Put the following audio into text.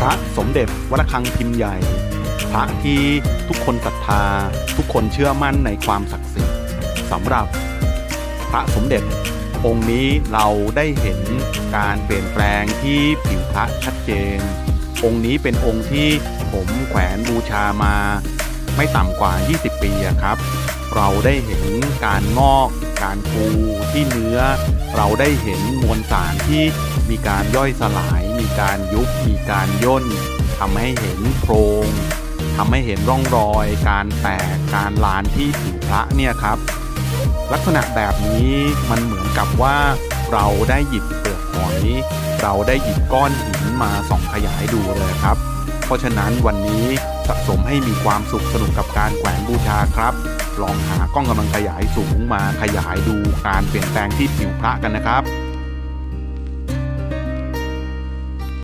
พระสมเด็จวัดระฆังพิมพ์ใหญ่ พระที่ทุกคนศรัทธา ทุกคนเชื่อมั่นในความศักดิ์สิทธิ์สำหรับพระสมเด็จ องค์นี้เราได้เห็นการเปลี่ยนแปลงที่ผิวพระชัดเจน องค์นี้เป็นองค์ที่ผมแขวนบูชามา ไม่ต่ำกว่า 20 ปีครับ เราได้เห็นการงอก การฟูที่เนื้อ เราได้เห็นมวลสารที่มีการย่อยสลาย มีการยุบมีการย่นทำให้เห็นโครงทำให้เห็นร่องรอย การแตกการลานที่ผิวพระเนี่ยครับ ลักษณะแบบนี้มันเหมือนกับว่าเราได้หยิบเปลือกหอยเราได้หยิบก้อนหินมาส่องขยายดูเลยครับ เพราะฉะนั้นวันนี้สะสมให้มีความสุขสนุกกับการแขวนบูชาครับ ลองหากล้องกำลังขยายสูงมาขยายดูการเปลี่ยนแปลงที่ผิวพระกันนะครับ